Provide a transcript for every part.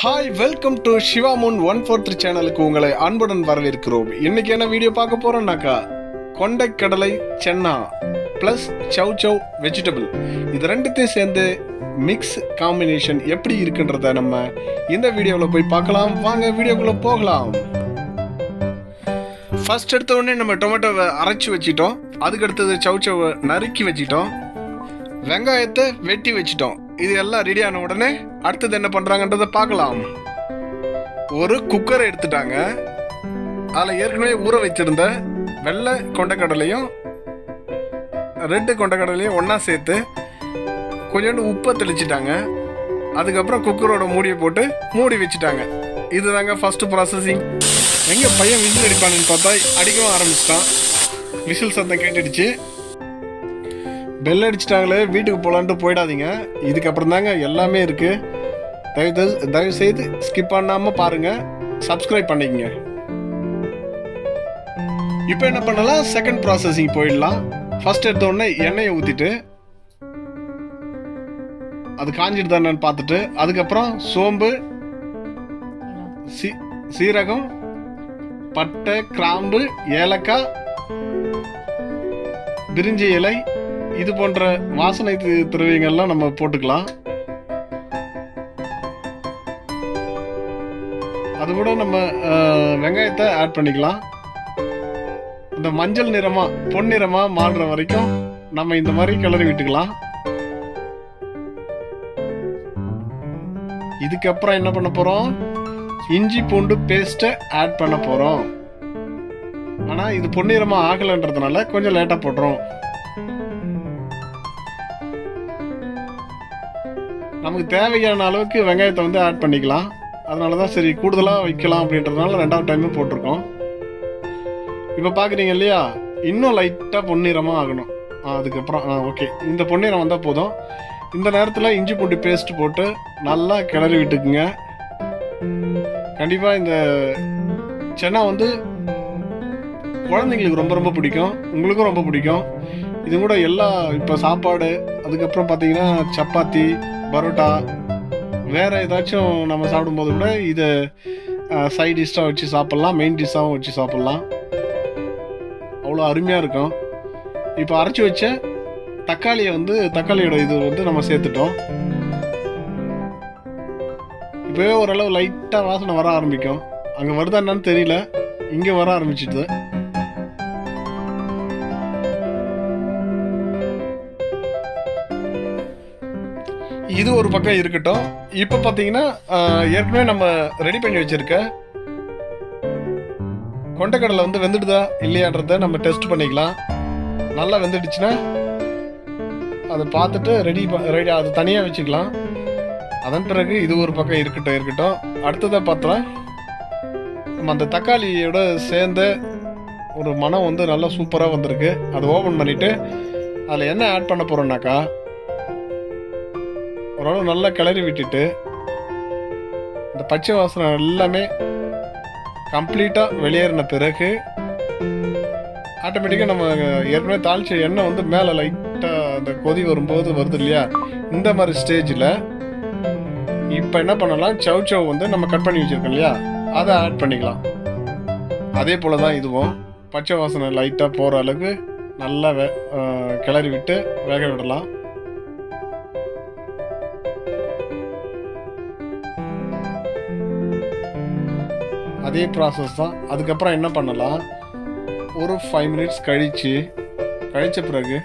Hi welcome to Siva moon one four three சேனலுக்கு உங்களை அன்புடன் வரவேற்கிறோம். இன்னைக்கு என்ன வீடியோ பார்க்க போறோம்னாக்கா கொண்டைக்கடலை சென்னா ப்ளஸ் சவ் சவ் வெஜிடபிள் இது ரெண்டுத்தையும் சேர்ந்து மிக்ஸ் காம்பினேஷன் எப்படி இருக்குன்றத நம்ம இந்த வீடியோவில் போய் பார்க்கலாம். வாங்க வீடியோக்குள்ளே போகலாம். ஃபர்ஸ்ட் எடுத்த உடனே நம்ம டொமேட்டோவை அரைச்சி வச்சிட்டோம். அதுக்கு அடுத்தது சவ் நறுக்கி வச்சிட்டோம். வெங்காயத்தை வெட்டி வச்சிட்டோம். இது எல்லாம் ரெடி ஆன உடனே அடுத்தது என்ன பண்றாங்கன்றத பார்க்கலாம். ஒரு குக்கரை எடுத்துட்டாங்க. அதில் ஏற்கனவே ஊற வச்சிருந்த வெள்ளை கொண்டக்கடலையும் ரெட்டு கொண்டக்கடலையும் ஒன்றா சேர்த்து கொஞ்சோண்டு உப்பை தெளிச்சிட்டாங்க. அதுக்கப்புறம் குக்கரோட மூடியை போட்டு மூடி வச்சுட்டாங்க. இதுதாங்க ஃபஸ்ட்டு ப்ராசஸிங் எங்கே பையன் விசில் அடிப்பானுன்னு பார்த்தா அடிக்கவும் ஆரம்பிச்சிட்டான். விசில் சத்தம் கேட்டுடுச்சு. பெல் அடிச்சிட்டாங்களே வீட்டுக்கு போகலான்ட்டு போயிடாதீங்க. இதுக்கப்புறம் தாங்க எல்லாமே இருக்குது தயவு தயவு செய்து ஸ்கிப் பண்ணாமல் பாருங்கள் சப்ஸ்கிரைப் பண்ணிக்கங்க. இப்போ என்ன பண்ணலாம்? செகண்ட் ப்ராசஸிங் போயிடலாம். ஃபர்ஸ்ட் எடுத்த உடனே எண்ணெயை ஊற்றிட்டு அது காஞ்சிட்டு தானு பார்த்துட்டு அதுக்கப்புறம் சோம்பு சீ சீரகம் பட்டை கிராம்பு ஏலக்காய் பிரிஞ்சி இலை இது போன்ற வாசனை திரவியங்கள்லாம் நம்ம போட்டுக்கலாம். அது கூட நம்ம வெங்காயத்தை ஆட் பண்ணிக்கலாம். இந்த மஞ்சள் நிறமா பொன்னிறமா மாறுற வரைக்கும் நம்ம இந்த மாதிரி கிளறி விட்டுக்கலாம். இதுக்கப்புறம் என்ன பண்ண போறோம்? இஞ்சி பூண்டு பேஸ்ட்டை ஆட் பண்ண போறோம். ஆனால் இது பொன்னிறமா ஆகலைன்றதுனால கொஞ்சம் லேட்டாக போடுறோம் நமக்கு தேவையான அளவுக்கு வெங்காயத்தை வந்து ஆட் பண்ணிக்கலாம். அதனால தான் சரி கூடுதலாக வைக்கலாம் அப்படின்றதுனால ரெண்டாவது டைமும் போட்டிருக்கோம். இப்போ பார்க்குறீங்க இல்லையா? இன்னும் லைட்டாக பொன்னிறமாக ஆகணும். அதுக்கப்புறம் ஆ ஓகே இந்த பொன்னிறம் வந்தால் போதும். இந்த நேரத்தில் இஞ்சி பூண்டு பேஸ்ட் போட்டு நல்லா கிளறி விட்டுக்குங்க. கண்டிப்பாக இந்த சென்னா வந்து குழந்தைங்களுக்கு ரொம்ப ரொம்ப பிடிக்கும். உங்களுக்கும் ரொம்ப பிடிக்கும். இது கூட எல்லா இப்போ சாப்பாடு அதுக்கப்புறம் பார்த்தீங்கன்னா சப்பாத்தி பரோட்டா வேறு ஏதாச்சும் நம்ம சாப்பிடும்போது கூட இதை சைட் டிஷ்ஷாக வச்சு சாப்பிட்லாம் மெயின் டிஷ்ஷாகவும் வச்சு சாப்பிட்லாம். அவ்வளோ அருமையாக இருக்கும். இப்போ அரைச்சி வச்ச தக்காளியை வந்து தக்காளியோட இது வந்து நம்ம சேர்த்துட்டோம். இப்போவே ஓரளவு லைட்டாக வாசனை வர ஆரம்பிக்கும். அங்கே வருதா என்னன்னு தெரியல. இங்கே வர ஆரம்பிச்சிட்டு இது ஒரு பக்கம் இருக்கட்டும். இப்போ பார்த்தீங்கன்னா ஏற்கனவே நம்ம ரெடி பண்ணி வச்சிருக்க கொண்டைக்கடலை வந்து வெந்துடுதா இல்லையான்றத நம்ம டெஸ்ட் பண்ணிக்கலாம். நல்லா வெந்துடுச்சுன்னா அதை பார்த்துட்டு ரெடி ரெடி அது தனியாக வச்சுக்கலாம். அதன் பிறகு இது ஒரு பக்கம் இருக்கட்டும் இருக்கட்டும். அடுத்ததாக பார்த்தா நம்ம அந்த தக்காளியோட சேர்ந்த ஒரு மனம் வந்து நல்லா சூப்பராக வந்திருக்கு. அதை ஓப்பன் பண்ணிவிட்டு அதில் என்ன ஆட் பண்ண போகிறோம்னாக்கா ஓரளவு நல்லா கிளறி விட்டுட்டு இந்த பச்சை வாசனை எல்லாமே கம்ப்ளீட்டாக வெளியேறின பிறகு ஆட்டோமேட்டிக்காக நம்ம ஏற்கனவே தாளிச்ச எண்ணெய் வந்து மேலே லைட்டாக அந்த கொதி வரும்போது வருது இல்லையா? இந்த மாதிரி ஸ்டேஜில் இப்போ என்ன பண்ணலாம்? சவ் சவ் வந்து நம்ம கட் பண்ணி வச்சிருக்கோம் இல்லையா? அதை ஆட் பண்ணிக்கலாம். அதே போல் தான் இதுவும். பச்சை வாசனை லைட்டாக போகிற அளவுக்கு நல்லா வே கிளறி விட்டு வேக விடலாம். அதே ப்ராசஸ் தான். அதுக்கப்புறம் என்ன பண்ணலாம்? ஒரு ஃபைவ் மினிட்ஸ் கழித்து கழித்த பிறகு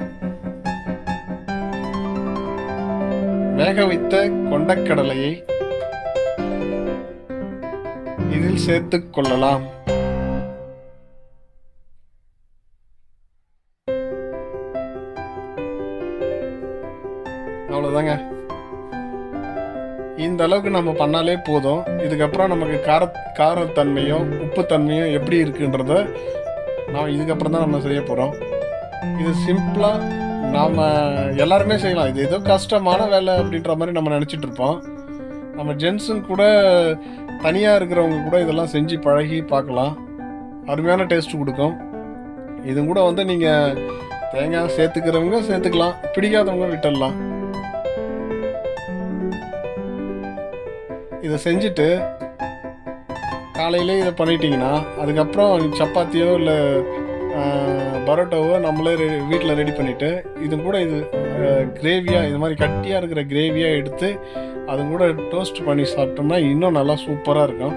வேக வைத்த கொண்டக்கடலையை இதில் சேர்த்துக் கொள்ளலாம். அளவுக்கு நம்ம பண்ணாலே போதும். இதுக்கப்புறம் நமக்கு கார காரத்தன்மையும் உப்புத்தன்மையும் எப்படி இருக்குன்றத நான் இதுக்கப்புறம் தான் நம்ம செய்ய போகிறோம் இது சிம்பிளாக நாம் எல்லாருமே செய்யலாம். இது ஏதோ கஷ்டமான வேலை அப்படின்ற மாதிரி நம்ம நினச்சிட்டு இருப்போம். நம்ம ஜென்ஸும் கூட தனியாக இருக்கிறவங்க கூட இதெல்லாம் செஞ்சு பழகி பார்க்கலாம். அருமையான டேஸ்ட் கொடுக்கும். இது கூட வந்து நீங்கள் தேங்காய் சேர்த்துக்கிறவங்க சேர்த்துக்கலாம். பிடிக்காதவங்க விட்டுடலாம். இதை செஞ்சுட்டு காலையிலே இதை பண்ணிட்டீங்கன்னா அதுக்கப்புறம் சப்பாத்தியோ இல்லை பரோட்டாவோ நம்மளே வீட்டில் ரெடி பண்ணிவிட்டு இது கூட இது கிரேவியாக இது மாதிரி கட்டியாக இருக்கிற கிரேவியாக எடுத்து அது கூட டோஸ்ட் பண்ணி சாப்பிட்டோம்னா இன்னும் நல்லா சூப்பராக இருக்கும்.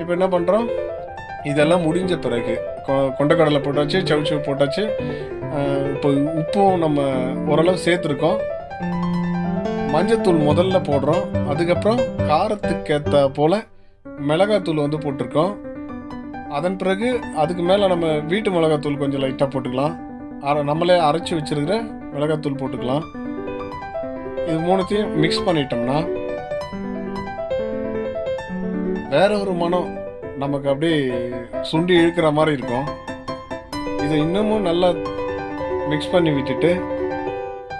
இப்போ என்ன பண்ணுறோம் இதெல்லாம் முடிஞ்ச பிறகு கொண்டக்கடலை போட்டாச்சு சவுச்சவு போட்டாச்சு இப்போ உப்பும் நம்ம ஓரளவு சேர்த்துருக்கோம். மஞ்சத்தூள் முதல்ல போடுறோம். அதுக்கப்புறம் காரத்துக்கு ஏற்ற போல் மிளகாத்தூள் வந்து போட்டிருக்கோம். அதன் பிறகு அதுக்கு மேலே நம்ம வீட்டு மிளகாத்தூள் கொஞ்சம் லைட்டாக போட்டுக்கலாம். அரை நம்மளே அரைச்சி வச்சிருக்கிற மிளகாத்தூள் போட்டுக்கலாம். இது மூணுத்தையும் மிக்ஸ் பண்ணிட்டோம்னா வேற ஒரு மனம் நமக்கு அப்படியே சுண்டி இழுக்கிற மாதிரி இருக்கும். இதை இன்னமும் நல்லா மிக்ஸ் பண்ணி விட்டுட்டு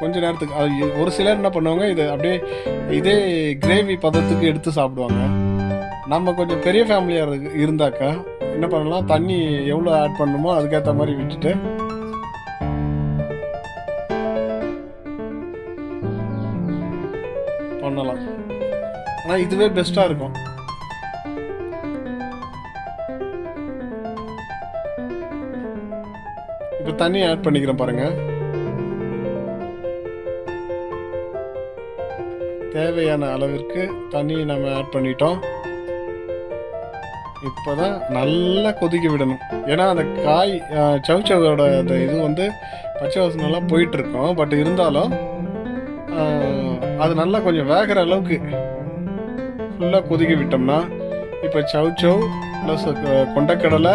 கொஞ்ச நேரத்துக்கு அது ஒரு சிலர் என்ன பண்ணுவாங்க இதை அப்படியே இதே கிரேவி பதத்துக்கு எடுத்து சாப்பிடுவாங்க. நம்ம கொஞ்சம் பெரிய ஃபேமிலியாக இருக்கு இருந்தாக்கா என்ன பண்ணலாம் தண்ணி எவ்வளோ ஆட் பண்ணணுமோ அதுக்கேற்ற மாதிரி விட்டுட்டு பண்ணலாம். ஆனால் இதுவே பெஸ்ட்டாக இருக்கும். இப்போ தண்ணி ஆட் பண்ணிக்கிறேன் பாருங்கள் தேவையான அளவிற்கு தண்ணியை நம்ம ஆட் பண்ணிட்டோம். இப்போதான் நல்லா கொதிக்க விடணும். ஏன்னா அந்த காய் அஹ், சவுச்சவோட அந்த இது வந்து பச்சை வாசனெல்லாம் போயிட்டுருக்கோம். பட் இருந்தாலும் அது நல்லா கொஞ்சம் வேகிற அளவுக்கு ஃபுல்லாக கொதிக்க விட்டோம்னா இப்போ சவுச்சவ் ப்ளஸ் கொண்டக்கடலை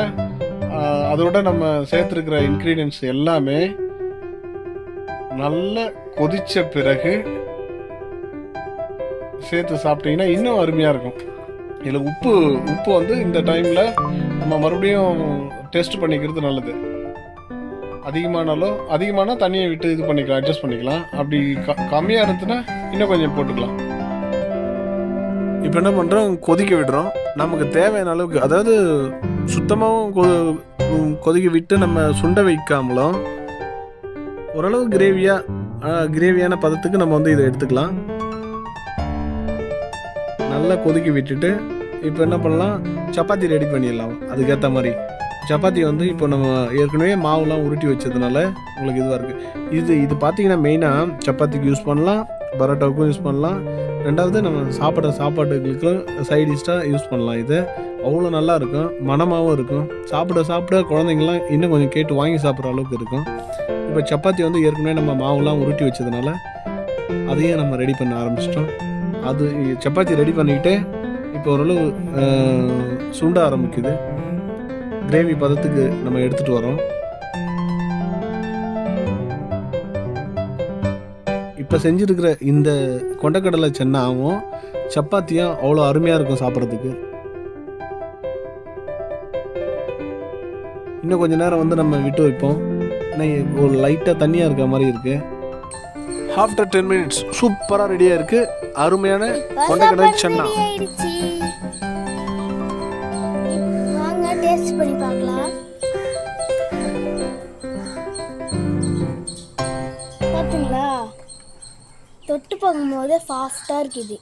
அதோட நம்ம சேர்த்துருக்கிற இன்க்ரீடியன்ஸ் எல்லாமே நல்லா கொதித்த பிறகு சேர்த்து சாப்பிட்டீங்கன்னா இன்னும் அருமையாக இருக்கும். இதில் உப்பு உப்பு வந்து இந்த டைமில் நம்ம மறுபடியும் டெஸ்ட் பண்ணிக்கிறது நல்லது. அதிகமானாலும் அதிகமான தண்ணியை விட்டு இது பண்ணிக்கலாம் அட்ஜஸ்ட் பண்ணிக்கலாம். அப்படி க கம்மியாக இருந்துச்சுன்னா இன்னும் கொஞ்சம் போட்டுக்கலாம். இப்போ என்ன பண்ணுறோம் கொதிக்க விடுறோம். நமக்கு தேவையான அளவுக்கு அதாவது சுத்தமாகவும் கொ கொதிக்க விட்டு நம்ம சுண்ட வைக்காமலும் ஓரளவு கிரேவியாக கிரேவியான பதத்துக்கு நம்ம வந்து இதை எடுத்துக்கலாம். நல்லா கொதிக்க விட்டுட்டு இப்போ என்ன பண்ணலாம்? சப்பாத்தி ரெடி பண்ணிடலாம். அதுக்கேற்ற மாதிரி. சப்பாத்தி வந்து இப்போ நம்ம ஏற்கனவே மாவுலாம் உருட்டி வச்சதுனால உங்களுக்கு இதுவாக இருக்குது இது இது பார்த்தீங்கன்னா மெயினாக சப்பாத்திக்கு யூஸ் பண்ணலாம் பரோட்டாவுக்கும் யூஸ் பண்ணலாம். ரெண்டாவது நம்ம சாப்பிட்ற சாப்பாட்டுகளுக்கும் சைடிஷ்டாக யூஸ் பண்ணலாம். இது அவ்வளோ நல்லா இருக்கும். இருக்கும். சாப்பிட சாப்பிட குழந்தைங்களாம் இன்னும் கொஞ்சம் கேட்டு வாங்கி சாப்பிட்ற அளவுக்கு இருக்கும். இப்போ சப்பாத்தி வந்து ஏற்கனவே நம்ம மாவுலாம் உருட்டி வச்சதுனால அதையும் நம்ம ரெடி பண்ண ஆரம்பிச்சிட்டோம். அது சப்பாத்தி ரெடி பண்ணிக்கிட்டு இப்போ ஓரளவு சுண்ட ஆரம்பிக்குது. கிரேவி பதத்துக்கு நம்ம எடுத்துகிட்டு வரோம். இப்போ செஞ்சுருக்கிற இந்த கொண்டக்கடலை சென்னாவும் சப்பாத்தியும் அவ்வளோ அருமையாக இருக்கும் சாப்பிட்றதுக்கு. இன்னும் கொஞ்சம் நேரம் வந்து நம்ம விட்டு வைப்போம். இன்னும் ஒரு லைட்டாக தண்ணியாக இருக்க மாதிரி இருக்குது ஆஃப்டர் டென் மினிட்ஸ் சூப்பராக ரெடியாக இருக்குது அருமையான கொண்டக்கடலை சென்னா. ஆயிடுச்சு. வாங்க டேஸ்ட் பண்ணி பார்க்கலாம். பார்த்தீங்களா தொட்டு பார்க்கும்போது ஃபாஸ்ட்டாக இருக்குது.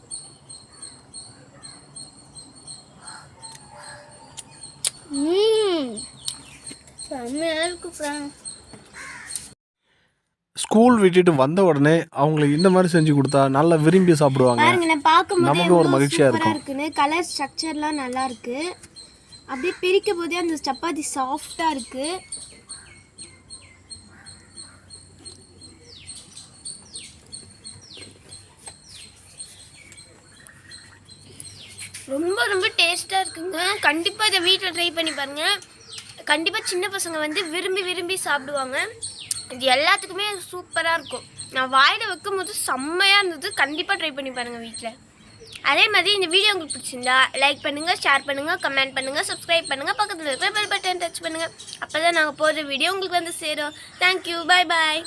செம்மையாக இருக்கு ஃப்ரெண்ட் ஸ்கூல் விட்டுட்டு வந்த உடனே அவங்களுக்கு இந்த மாதிரி செஞ்சு கொடுத்தா நல்லா விரும்பி சாப்பிடுவாங்க. நமக்கு ஒரு எவ்வளோ மகிழ்ச்சியா சூப்பரா இருக்கும். கலர் ஸ்ட்ரக்சர்லாம் நல்லா இருக்கு. அப்படியே பிரிக்கும் போதே அந்த சப்பாத்தி சாஃப்டா இருக்கு. ரொம்ப ரொம்ப டேஸ்ட்டாக இருக்குங்க. கண்டிப்பாக இதை வீட்டில் ட்ரை பண்ணி பாருங்கள் கண்டிப்பாக சின்ன பசங்க வந்து விரும்பி விரும்பி சாப்பிடுவாங்க. இது எல்லாத்துக்குமே சூப்பராக இருக்கும். நான் வாயில் வைக்கும்போது செம்மையாக இருந்தது. கண்டிப்பாக ட்ரை பண்ணி பாருங்கள் வீட்டில் அதே மாதிரி இந்த வீடியோ உங்களுக்கு பிடிச்சிருந்தா லைக் பண்ணுங்கள் ஷேர் பண்ணுங்கள் கமெண்ட் பண்ணுங்கள் சப்ஸ்கிரைப் பண்ணுங்கள் பக்கத்தில் இருக்கிற பெல் பட்டன் டச் பண்ணுங்கள் அப்போ தான் நாங்கள் போடுற வீடியோ உங்களுக்கு வந்து சேரும். Thank you bye bye